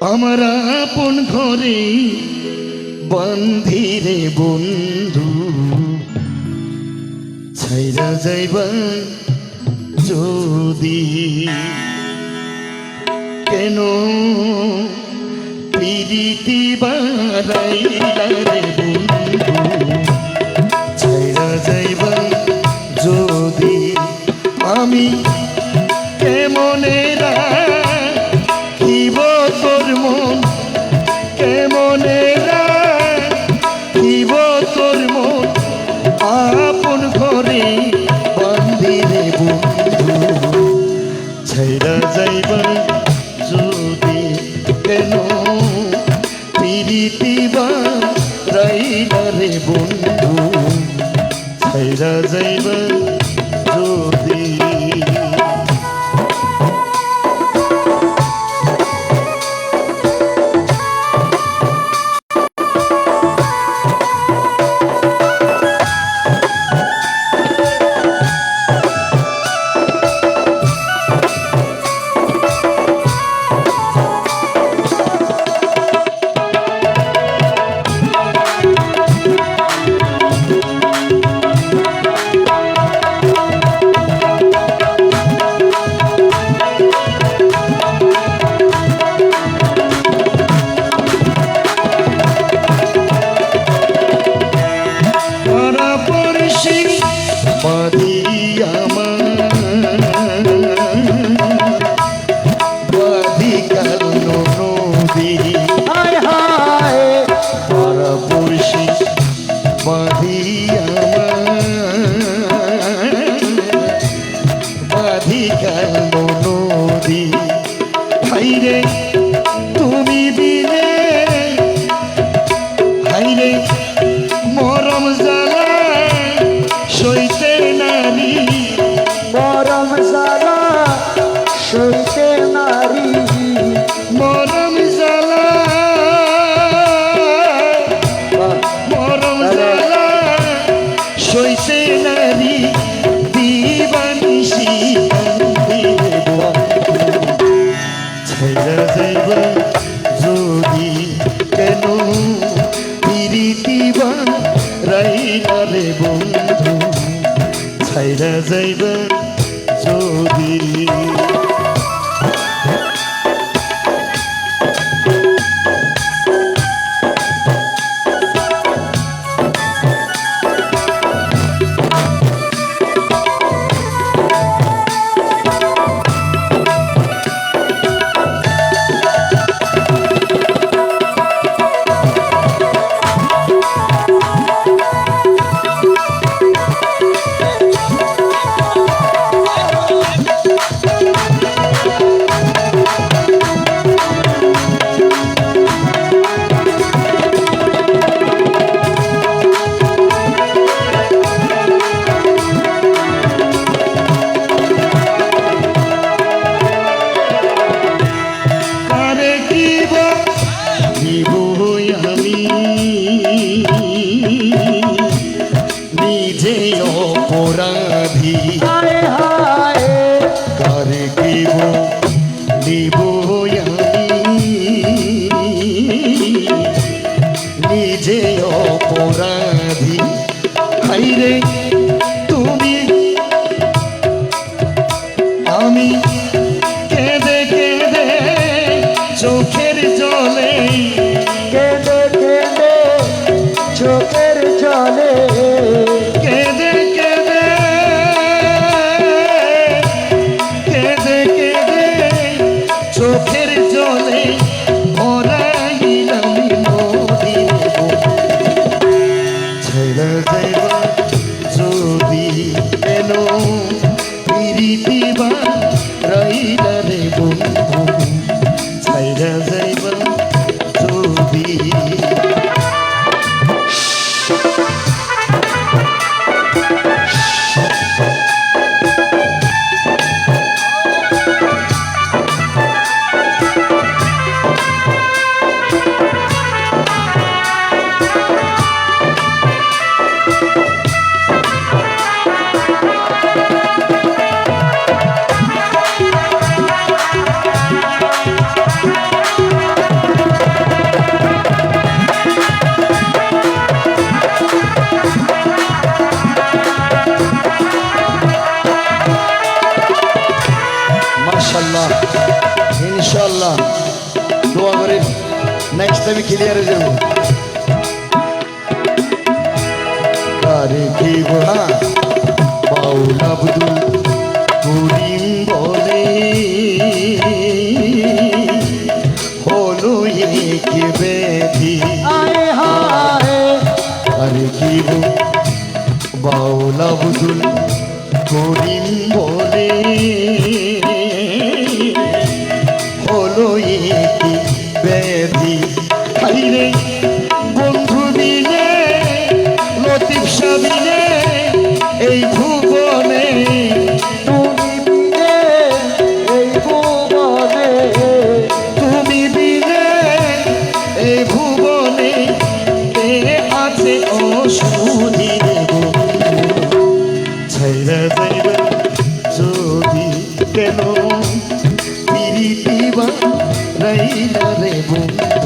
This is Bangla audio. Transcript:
আমার আপন ঘরে বন্ধিরে বন্ধু। ছাইরা যাইবা যদি কেন প্রীতি বাড়াইলা বন্ধু ছাইরা যাইবা যদি কেন? পিরিতি বা রাইলা রে বন্ধু। ছাইরা যাইবা ছেড়া যাইব যদি কেন? পিরিতিবা রাইলা বন্ধু ছাইরা যাইব নিজে অপরাধী। হায় হায়। কারে দিব দিব নিজে অপরাধী। হাইরে তুমি? আমি কেঁদে কেঁদে চোখের জলে চোখের জলে যদি পিরিতিবা রাইলা রে বন্ধু। ইনশাল্লাহ দোয়া করে নেক্সট টাইম ক্লিয়ার যাব। কি গোনা বাউল আব্দুল করিম বলে হলো এক কি গো? বাউল আব্দুল করিম বলে এই ভুবনে আছে দেব। ছাইরা যাইবে যদি কেন পিরিতিবা রাইলা রে বন্ধু?